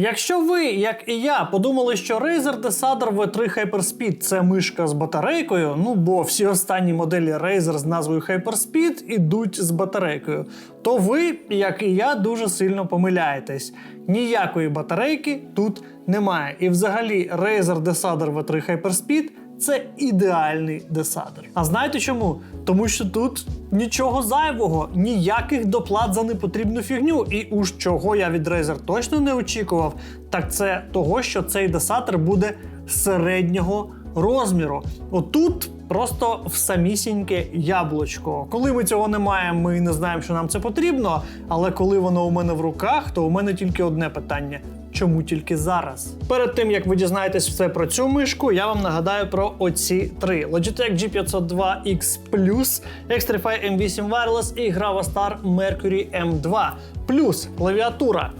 Якщо ви, як і я, подумали, що Razer Desader V3 Hyperspeed це мишка з батарейкою, ну бо всі останні моделі Razer з назвою Hyperspeed ідуть з батарейкою, то ви, як і я, дуже сильно помиляєтесь. Ніякої батарейки тут немає. І взагалі Razer Desader V3 Hyperspeed це ідеальний десадер. А знаєте чому? Тому що тут нічого зайвого, ніяких доплат за непотрібну фігню. І уж чого я від Razer точно не очікував, так це того, що цей десатор буде середнього розміру. Отут просто в самісіньке яблучко. Коли ми цього не маємо, ми не знаємо, що нам це потрібно. Але коли воно у мене в руках, то у мене тільки одне питання. Чому тільки зараз? Перед тим як ви дізнаєтесь все про цю мишку, я вам нагадаю про оці три: Logitech G502X Plus, Xtrify M8 Wireless і Grava Star Mercury M2. Плюс клавіатура.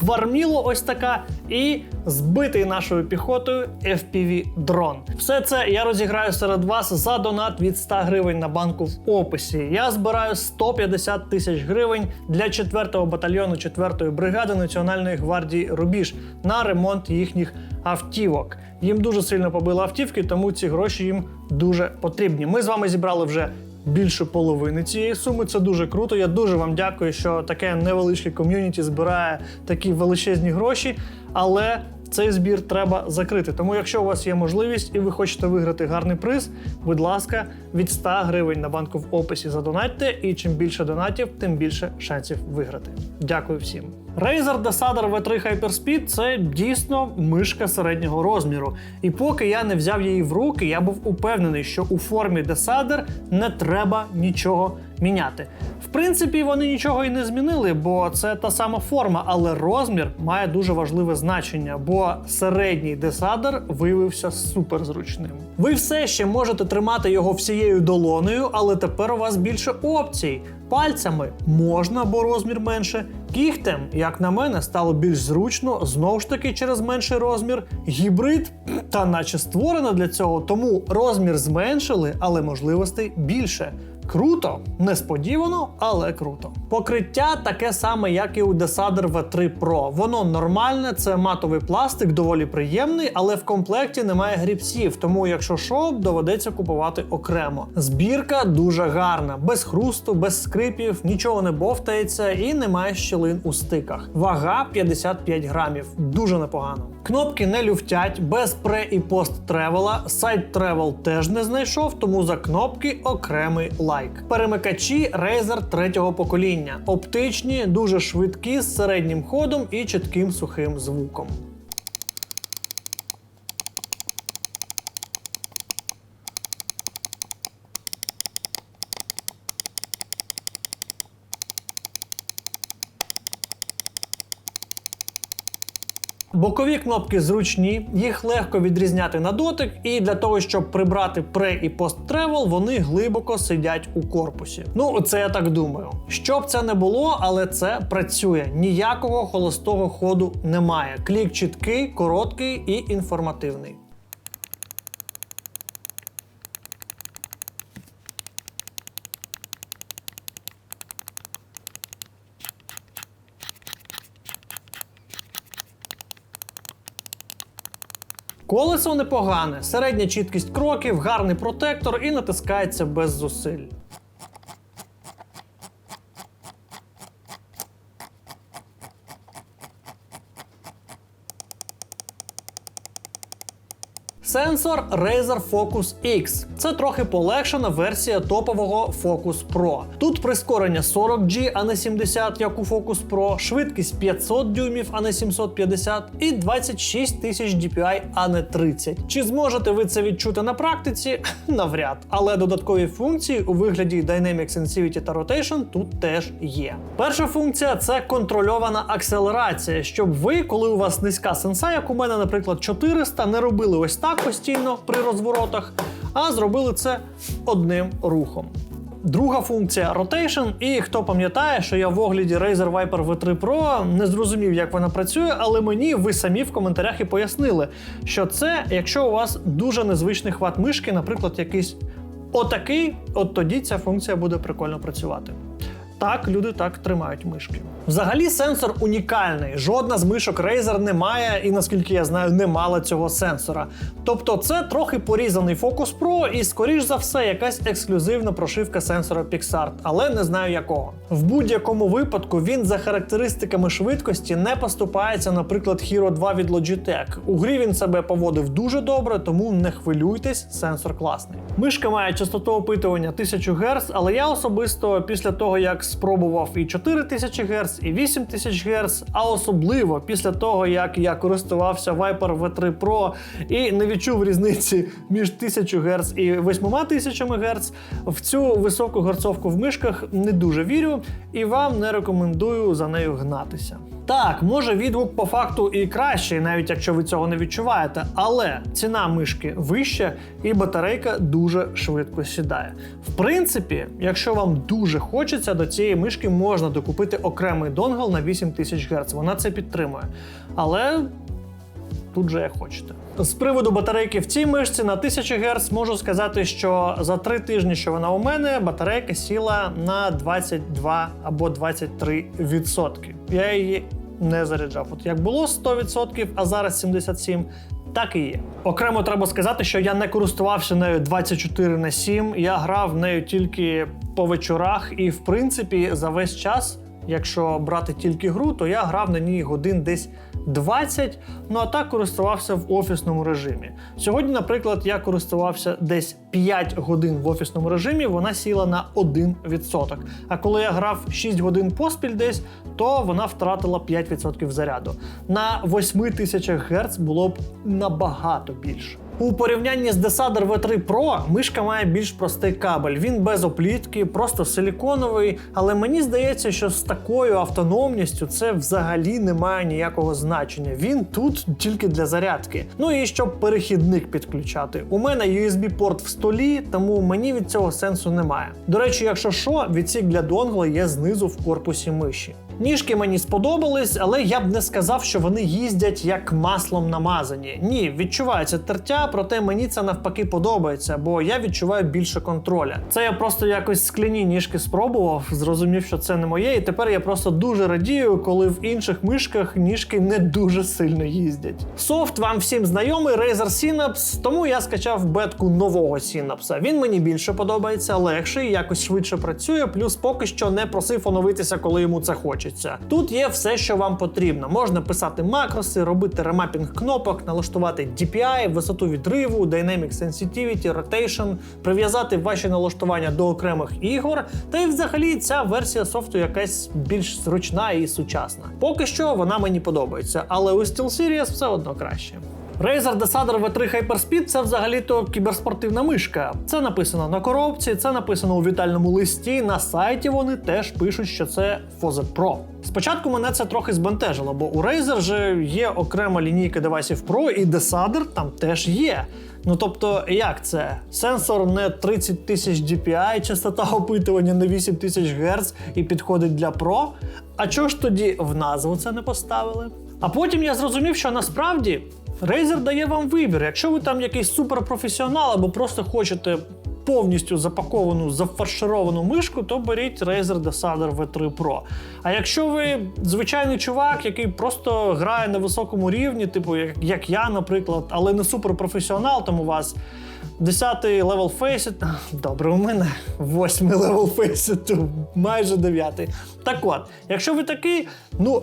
Варміло ось така і збитий нашою піхотою FPV дрон. Все це я розіграю серед вас за донат від 100 гривень на банку в описі. Я збираю 150 тисяч гривень для 4-го батальйону 4-ї бригади Національної гвардії Рубіж на ремонт їхніх автівок. Їм дуже сильно побили автівки, тому ці гроші їм дуже потрібні. Ми з вами зібрали вже більше половини цієї суми. Це дуже круто. Я дуже вам дякую, що таке невеличке ком'юніті збирає такі величезні гроші. Але цей збір треба закрити. Тому, якщо у вас є можливість і ви хочете виграти гарний приз, будь ласка, від 100 гривень на банку в описі задонатьте. І чим більше донатів, тим більше шансів виграти. Дякую всім. Razer Desader V3 Hyperspeed це дійсно мишка середнього розміру. І поки я не взяв її в руки, я був упевнений, що у формі Desader не треба нічого міняти. В принципі, вони нічого і не змінили, бо це та сама форма, але розмір має дуже важливе значення, бо середній десадер виявився суперзручним. Ви все ще можете тримати його всією долонею, але тепер у вас більше опцій. Пальцями можна, бо розмір менше. Кігтем, як на мене, стало більш зручно, знову ж таки через менший розмір. Гібрид та наче створено для цього, тому розмір зменшили, але можливостей більше. Круто, несподівано, але круто. Покриття таке саме, як і у Desader V3 Pro. Воно нормальне, це матовий пластик, доволі приємний, але в комплекті немає грібців, тому якщо що, доведеться купувати окремо. Збірка дуже гарна, без хрусту, без скрипів, нічого не бовтається і немає щілин у стиках. Вага 55 грамів, дуже непогано. Кнопки не люфтять, без пре і пост тревела. Сайт тревел теж не знайшов, тому за кнопки окремий лайк. Перемикачі Razer третього покоління, оптичні, дуже швидкі, з середнім ходом і чітким сухим звуком. Бокові кнопки зручні, їх легко відрізняти на дотик, і для того, щоб прибрати пре і пост тревел, вони глибоко сидять у корпусі. Ну, це я так думаю. Щоб це не було, але це працює. Ніякого холостого ходу немає. Клік чіткий, короткий і інформативний. Колесо непогане, середня чіткість кроків, гарний протектор і натискається без зусиль. Сенсор Razer Focus X. Це трохи полегшена версія топового Focus Pro. Тут прискорення 40G, а не 70, як у Focus Pro, швидкість 500 дюймів, а не 750, і 26 тисяч DPI, а не 30. Чи зможете ви це відчути на практиці? Навряд. Але додаткові функції у вигляді Dynamic Sensivity та Rotation тут теж є. Перша функція це контрольована акселерація, щоб ви, коли у вас низька сенса, як у мене, наприклад, 400, не робили ось так постійно при розворотах, а зробили це одним рухом. Друга функція Rotation, і хто пам'ятає, що я в огляді Razer Viper V3 Pro не зрозумів, як вона працює, але мені ви самі в коментарях і пояснили, що це, якщо у вас дуже незвичний хват мишки, наприклад, якийсь отакий, от тоді ця функція буде прикольно працювати. Так, люди так тримають мишки. Взагалі, сенсор унікальний. Жодна з мишок Razer не має, і наскільки я знаю, не мала цього сенсора. Тобто, це трохи порізаний Focus Pro і, скоріш за все, якась ексклюзивна прошивка сенсора PixArt, але не знаю якого. В будь-якому випадку він за характеристиками швидкості не поступається, наприклад, Hero 2 від Logitech. У грі він себе поводив дуже добре, тому не хвилюйтесь, сенсор класний. Мишка має частоту опитування 1000 Гц, але я особисто після того, як спробував і 4000 Гц, і 8000 Гц, а особливо після того, як я користувався Viper V3 Pro і не відчув різниці між 1000 Гц і 8000 Гц, в цю високу герцовку в мишках не дуже вірю і вам не рекомендую за нею гнатися. Так, може відгук по факту і кращий, навіть якщо ви цього не відчуваєте, але ціна мишки вища і батарейка дуже швидко сідає. В принципі, якщо вам дуже хочеться, до цієї мишки можна докупити окремий донгл на 8000 Гц. Вона це підтримує. Але тут же як хочете. З приводу батарейки в цій мишці на 1000 Гц можу сказати, що за три тижні, що вона у мене, батарейка сіла на 22 або 23 відсотки. Я її не заряджав. От як було 100%, а зараз 77%, так і є. Окремо треба сказати, що я не користувався нею 24 на 7, я грав нею тільки по вечорах, і в принципі за весь час. Якщо брати тільки гру, то я грав на ній годин десь 20, ну а так користувався в офісному режимі. Сьогодні, наприклад, я користувався десь 5 годин в офісному режимі, вона сіла на 1%. А коли я грав 6 годин поспіль десь, то вона втратила 5% заряду. На 8000 Гц було б набагато більше. У порівнянні з Desader V3 Pro мишка має більш простий кабель. Він без оплітки, просто силіконовий. Але мені здається, що з такою автономністю це взагалі не має ніякого значення. Він тут тільки для зарядки. Ну і щоб перехідник підключати. У мене USB-порт в столі, тому мені від цього сенсу немає. До речі, якщо що, відсік для донгла є знизу в корпусі миші. Ніжки мені сподобались, але я б не сказав, що вони їздять як маслом намазані. Ні, відчувається тертя, проте мені це навпаки подобається, бо я відчуваю більше контроля. Це я просто якось скляні ніжки спробував, зрозумів, що це не моє, і тепер я просто дуже радію, коли в інших мишках ніжки не дуже сильно їздять. Софт вам всім знайомий Razer Synapse, тому я скачав бетку нового Synapse. Він мені більше подобається, легший, якось швидше працює, плюс поки що не просив оновитися, коли йому це хочеться. Тут є все, що вам потрібно. Можна писати макроси, робити ремапінг кнопок, налаштувати DPI, висоту відриву, Dynamic Sensitivity, Rotation, прив'язати ваші налаштування до окремих ігор. Та й взагалі ця версія софту якась більш зручна і сучасна. Поки що вона мені подобається, але у SteelSeries все одно краще. Razer Desader V3 Hyperspeed це взагалі-то кіберспортивна мишка. Це написано на коробці, це написано у вітальному листі. На сайті вони теж пишуть, що це Foze Pro. Спочатку мене це трохи збентежило, бо у Razer же є окрема лінійка девайсів Pro, і Desader там теж є. Ну тобто, як це? Сенсор не 30 тисяч DPI, частота опитування не 8 тисяч Гц і підходить для Pro. А чого ж тоді в назву це не поставили? А потім я зрозумів, що насправді Razer дає вам вибір. Якщо ви там якийсь суперпрофесіонал або просто хочете повністю запаковану, зафаршировану мишку, то беріть Razer Desader V3 Pro. А якщо ви звичайний чувак, який просто грає на високому рівні, типу як, я, наприклад, але не суперпрофесіонал, там у вас 10-й левел Faceit, добре, у мене 8-й левел Faceit, майже 9-й. Так от, якщо ви такий, ну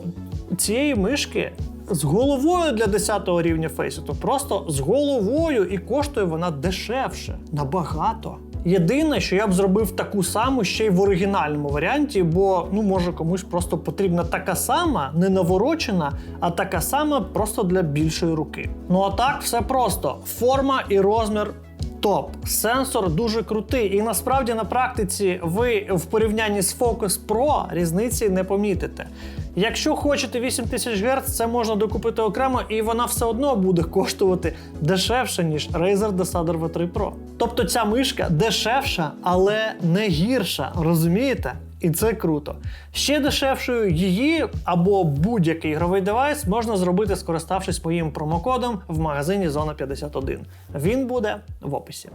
цієї мишки з головою для 10 рівня фейситу, просто з головою, і коштує вона дешевше, набагато. Єдине, що я б зробив таку саму ще й в оригінальному варіанті, бо ну може комусь просто потрібна така сама, не наворочена, а така сама просто для більшої руки. Ну а так все просто: форма і розмір топ. Сенсор дуже крутий, і насправді на практиці ви в порівнянні з Focus Pro різниці не помітите. Якщо хочете 8000 Гц, це можна докупити окремо, і вона все одно буде коштувати дешевше, ніж Razer Desader V3 Pro. Тобто ця мишка дешевша, але не гірша, розумієте? І це круто. Ще дешевшою її або будь-який ігровий девайс можна зробити, скориставшись моїм промокодом в магазині Зона 51. Він буде в описі.